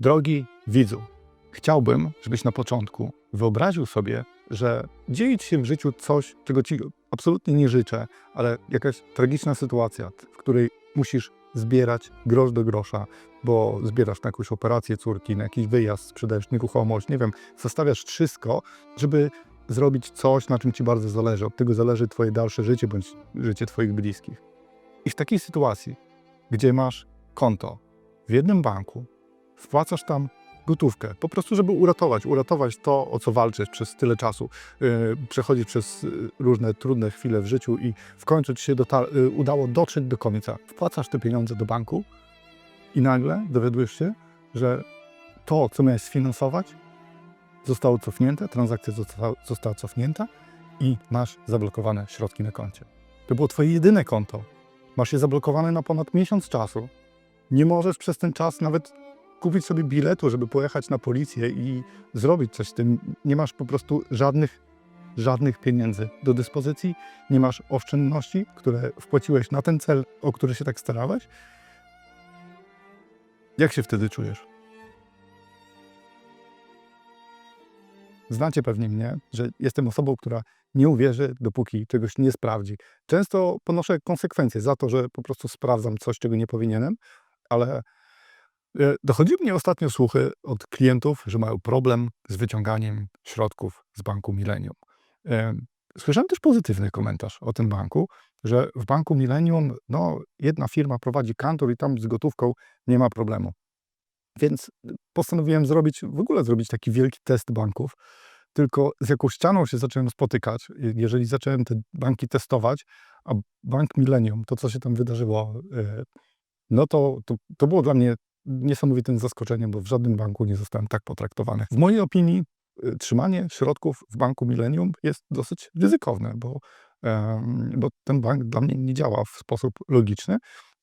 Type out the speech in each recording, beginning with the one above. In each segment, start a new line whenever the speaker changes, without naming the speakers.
Drogi widzu, chciałbym, żebyś na początku wyobraził sobie, że dzieje ci się w życiu coś, czego ci absolutnie nie życzę, ale jakaś tragiczna sytuacja, w której musisz zbierać grosz do grosza, bo zbierasz na jakąś operację córki, na jakiś wyjazd, sprzedajesz nieruchomość, nie wiem, zostawiasz wszystko, żeby zrobić coś, na czym ci bardzo zależy. Od tego zależy twoje dalsze życie bądź życie twoich bliskich. I w takiej sytuacji, gdzie masz konto w jednym banku, wpłacasz tam gotówkę, po prostu, żeby uratować, uratować to, o co walczysz przez tyle czasu, yy, przechodzić przez yy, różne trudne chwile w życiu i w końcu ci się yy, udało dotrzeć do końca. Wpłacasz te pieniądze do banku i nagle dowiadujesz się, że to, co miałeś sfinansować, zostało cofnięte, transakcja została cofnięta i masz zablokowane środki na koncie. To było twoje jedyne konto. Masz je zablokowane na ponad miesiąc czasu. Nie możesz przez ten czas nawet kupić sobie biletu, żeby pojechać na policję i zrobić coś z tym. Nie masz po prostu żadnych, żadnych pieniędzy do dyspozycji, nie masz oszczędności, które wpłaciłeś na ten cel, o który się tak starałeś. Jak się wtedy czujesz? Znacie pewnie mnie, że jestem osobą, która nie uwierzy, dopóki czegoś nie sprawdzi. Często ponoszę konsekwencje za to, że po prostu sprawdzam coś, czego nie powinienem, ale dochodziły mnie ostatnio słuchy od klientów, że mają problem z wyciąganiem środków z banku Millennium. E, Słyszałem też pozytywny komentarz o tym banku, że w banku Millennium no, jedna firma prowadzi kantor i tam z gotówką nie ma problemu. Więc postanowiłem zrobić, w ogóle zrobić taki wielki test banków. Tylko z jaką ścianą się zacząłem spotykać, jeżeli zacząłem te banki testować, a bank Millennium, to co się tam wydarzyło, e, no to, to, to było dla mnie niesamowitym zaskoczeniem, bo w żadnym banku nie zostałem tak potraktowany. W mojej opinii e, trzymanie środków w banku Millennium jest dosyć ryzykowne, bo, bo ten bank dla mnie nie działa w sposób logiczny.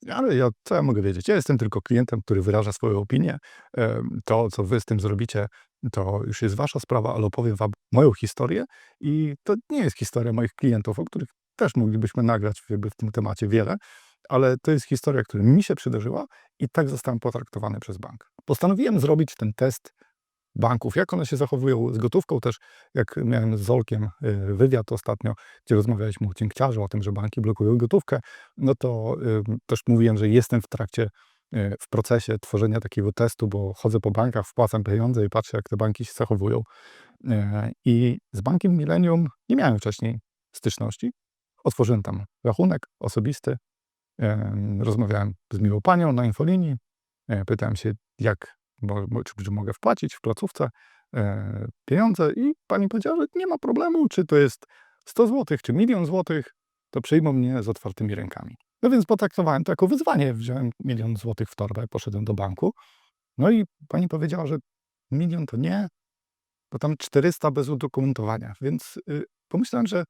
Ale ja, co ja mogę wiedzieć? Ja jestem tylko klientem, który wyraża swoją opinię. To, co wy z tym zrobicie, to już jest wasza sprawa, ale opowiem wam moją historię i to nie jest historia moich klientów, o których też moglibyśmy nagrać w tym temacie wiele, ale to jest historia, która mi się przydarzyła i tak zostałem potraktowany przez bank. Postanowiłem zrobić ten test banków, jak one się zachowują z gotówką też, jak miałem z Zolkiem y, wywiad ostatnio, gdzie rozmawialiśmy o cinkciarzu, o tym, że banki blokują gotówkę, no to też mówiłem, że jestem w trakcie, y, w procesie tworzenia takiego testu, bo chodzę po bankach, wpłacam pieniądze i patrzę, jak te banki się zachowują. Y, I z bankiem Millennium nie miałem wcześniej styczności. Otworzyłem tam rachunek osobisty, Rozmawiałem z miłą panią na infolinii. e, Pytałem się, jak, czy, czy mogę wpłacić w placówce e, pieniądze, i pani powiedziała, że nie ma problemu, czy to jest 100 zł, czy milion złotych, to przyjmą mnie z otwartymi rękami. No więc potraktowałem to jako wyzwanie. Wziąłem milion złotych w torbę, poszedłem do banku. No i pani powiedziała, że milion to nie, bo tam 400 bez udokumentowania. Więc y, pomyślałem, że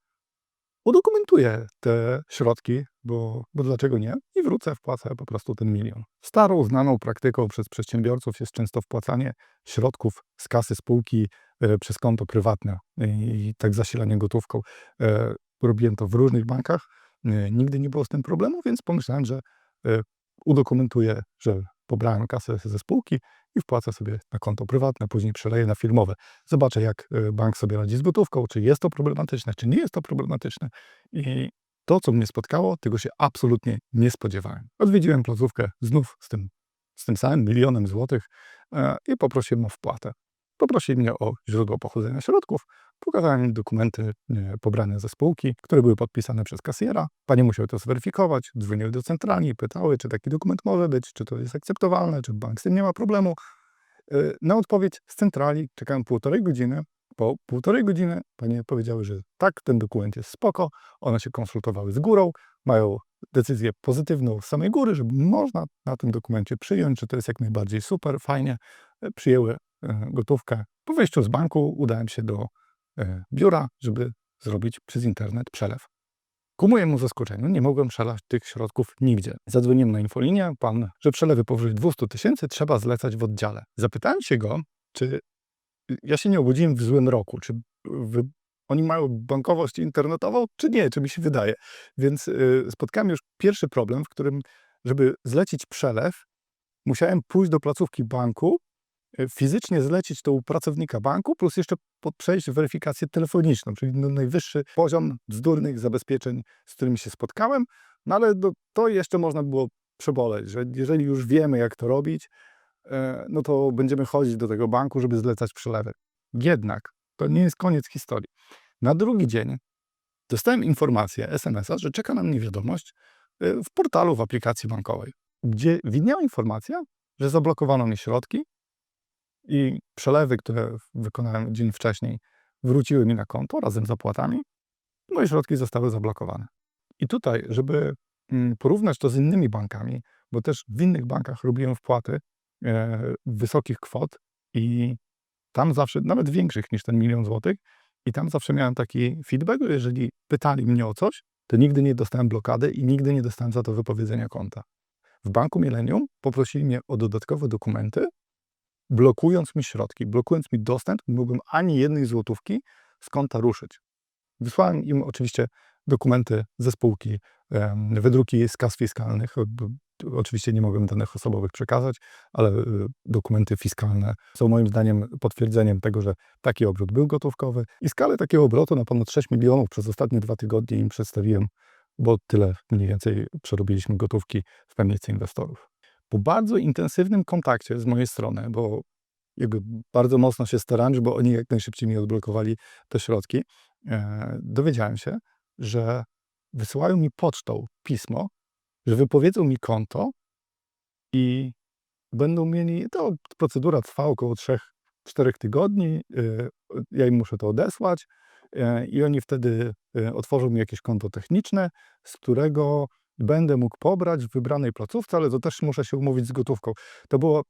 udokumentuję te środki, bo, bo dlaczego nie? I wrócę, wpłacę po prostu ten milion. Starą, znaną praktyką przez przedsiębiorców jest często wpłacanie środków z kasy spółki e, przez konto prywatne i, i tak zasilanie gotówką. E, robiłem to w różnych bankach. E, nigdy nie było z tym problemu, więc pomyślałem, że e, udokumentuję, że pobrałem kasę ze spółki i wpłacę sobie na konto prywatne, później przeleję na firmowe. Zobaczę, jak bank sobie radzi z gotówką, czy jest to problematyczne, czy nie jest to problematyczne. I to, co mnie spotkało, tego się absolutnie nie spodziewałem. Odwiedziłem placówkę znów z tym, z tym samym milionem złotych e, i poprosiłem o wpłatę. Poprosili mnie o źródło pochodzenia środków, pokazałem im dokumenty e, pobrane ze spółki, które były podpisane przez kasjera. Panie musiały to zweryfikować, dzwoniły do centrali pytały, czy taki dokument może być, czy to jest akceptowalne, czy bank z tym nie ma problemu. E, Na odpowiedź z centrali czekałem półtorej godziny. Po półtorej godziny panie powiedziały, że tak, ten dokument jest spoko, one się konsultowały z górą, mają decyzję pozytywną z samej góry, że można na tym dokumencie przyjąć, że to jest jak najbardziej super, fajnie. E, Przyjęły e, gotówkę. Po wyjściu z banku udałem się do e, biura, żeby zrobić przez internet przelew. Ku mojemu zaskoczeniu nie mogłem przelać tych środków nigdzie. Zadzwoniłem na infolinię, pan, że przelewy powyżej 200 tysięcy trzeba zlecać w oddziale. Zapytałem się go, czy ja się nie obudziłem w złym roku, czy oni mają bankowość internetową, czy nie, czy mi się wydaje. Więc y, spotkałem już pierwszy problem, w którym, żeby zlecić przelew, musiałem pójść do placówki banku e, fizycznie zlecić to u pracownika banku, plus jeszcze przejść weryfikację telefoniczną, czyli no najwyższy poziom bzdurnych zabezpieczeń, z którymi się spotkałem, no ale to jeszcze można było przeboleć, że jeżeli już wiemy, jak to robić, no to będziemy chodzić do tego banku, żeby zlecać przelewy. Jednak to nie jest koniec historii. Na drugi dzień dostałem informację, SMS-a, że czeka na mnie wiadomość e, w portalu w aplikacji bankowej, gdzie widniała informacja, że zablokowano mi środki i przelewy, które wykonałem dzień wcześniej, wróciły mi na konto razem z zapłatami. Moje środki zostały zablokowane. I tutaj, żeby mm, porównać to z innymi bankami, bo też w innych bankach robiłem wpłaty e, wysokich kwot i tam zawsze, nawet większych niż ten milion złotych, i tam zawsze miałem taki feedback, że jeżeli pytali mnie o coś, to nigdy nie dostałem blokady i nigdy nie dostałem za to wypowiedzenia konta. W banku Millennium poprosili mnie o dodatkowe dokumenty, blokując mi środki, blokując mi dostęp, nie mógłbym ani jednej złotówki z konta ruszyć. Wysłałem im oczywiście dokumenty ze spółki, wydruki z kas fiskalnych. Bo- Oczywiście nie mogłem danych osobowych przekazać, ale y, dokumenty fiskalne są moim zdaniem potwierdzeniem tego, że taki obrót był gotówkowy. I skalę takiego obrotu na ponad 6 milionów przez ostatnie dwa tygodnie im przedstawiłem, bo tyle mniej więcej przerobiliśmy gotówki w pamięci inwestorów. Po bardzo intensywnym kontakcie z mojej strony, bo bardzo mocno się starałem, żeby oni jak najszybciej mi odblokowali te środki, e, dowiedziałem się, że wysyłają mi pocztą pismo, że wypowiedzą mi konto i będą mieli, to procedura trwa około 3-4 tygodni, y, ja im muszę to odesłać e, i oni wtedy e, otworzą mi jakieś konto techniczne, z którego będę mógł pobrać w wybranej placówce, ale to też muszę się umówić z gotówką. To było,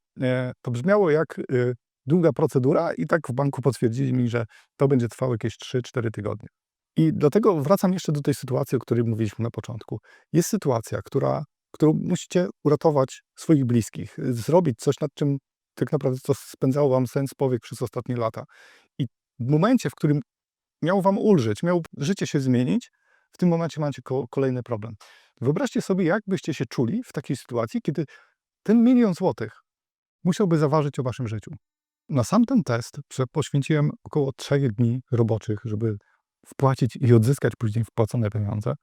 to brzmiało jak y, długa procedura i tak w banku potwierdzili mi, że to będzie trwało jakieś 3-4 tygodnie. I dlatego wracam jeszcze do tej sytuacji, o której mówiliśmy na początku. Jest sytuacja, która, którą musicie uratować swoich bliskich, zrobić coś, nad czym tak naprawdę to spędzało wam sens powiek przez ostatnie lata. I w momencie, w którym miał wam ulżyć, miał życie się zmienić, w tym momencie macie ko- kolejny problem. Wyobraźcie sobie, jak byście się czuli w takiej sytuacji, kiedy ten milion złotych musiałby zaważyć o waszym życiu. Na sam ten test poświęciłem około trzech dni roboczych, żeby wpłacić i odzyskać później wpłacone pieniądze.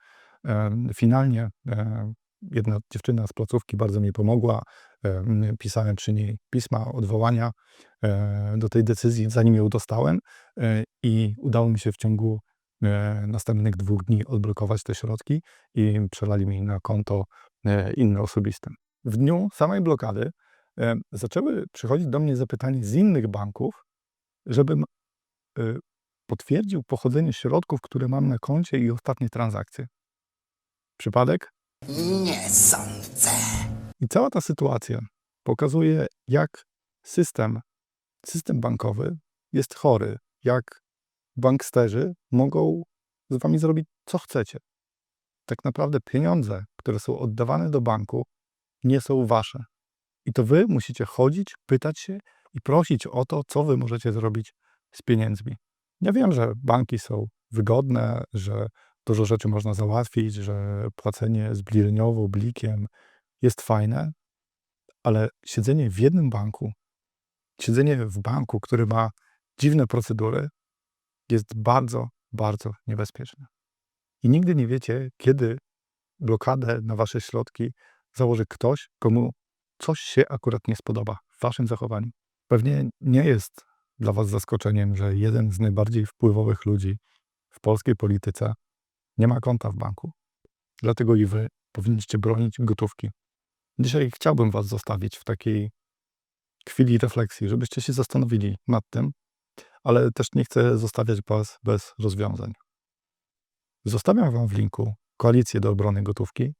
Finalnie jedna dziewczyna z placówki bardzo mi pomogła. Em, Pisałem przy niej pisma odwołania do tej decyzji, zanim ją dostałem e, i udało mi się w ciągu e, następnych dwóch dni odblokować te środki i przelali mi na konto e, inne osobiste. W dniu samej blokady zaczęły przychodzić do mnie zapytania z innych banków, żebym potwierdził pochodzenie środków, które mam na koncie i ostatnie transakcje. Przypadek?
Nie sądzę.
I cała ta sytuacja pokazuje, jak system, system bankowy jest chory, jak banksterzy mogą z wami zrobić, co chcecie. Tak naprawdę pieniądze, które są oddawane do banku, nie są wasze. I to wy musicie chodzić, pytać się i prosić o to, co wy możecie zrobić z pieniędzmi. Ja wiem, że banki są wygodne, że dużo rzeczy można załatwić, że płacenie zbliżeniowo, blikiem jest fajne, ale siedzenie w jednym banku, siedzenie w banku, który ma dziwne procedury, jest bardzo, bardzo niebezpieczne. I nigdy nie wiecie, kiedy blokadę na wasze środki założy ktoś, komu coś się akurat nie spodoba w waszym zachowaniu. Pewnie nie jest dla was zaskoczeniem, że jeden z najbardziej wpływowych ludzi w polskiej polityce nie ma konta w banku. Dlatego i wy powinniście bronić gotówki. Dzisiaj chciałbym was zostawić w takiej chwili refleksji, żebyście się zastanowili nad tym, ale też nie chcę zostawiać was bez rozwiązań. Zostawiam wam w linku koalicję do obrony gotówki.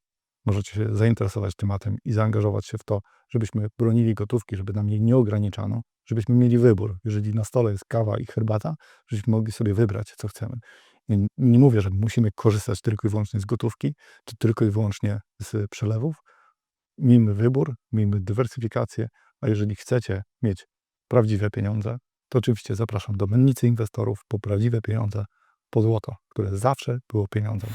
Możecie się zainteresować tematem i zaangażować się w to, żebyśmy bronili gotówki, żeby nam jej nie ograniczano, żebyśmy mieli wybór. Jeżeli na stole jest kawa i herbata, żebyśmy mogli sobie wybrać, co chcemy. Nie, nie mówię, że musimy korzystać tylko i wyłącznie z gotówki, czy tylko i wyłącznie z przelewów. Miejmy wybór, miejmy dywersyfikację, a jeżeli chcecie mieć prawdziwe pieniądze, to oczywiście zapraszam do mennicy inwestorów po prawdziwe pieniądze, po złoto, które zawsze było pieniądzem.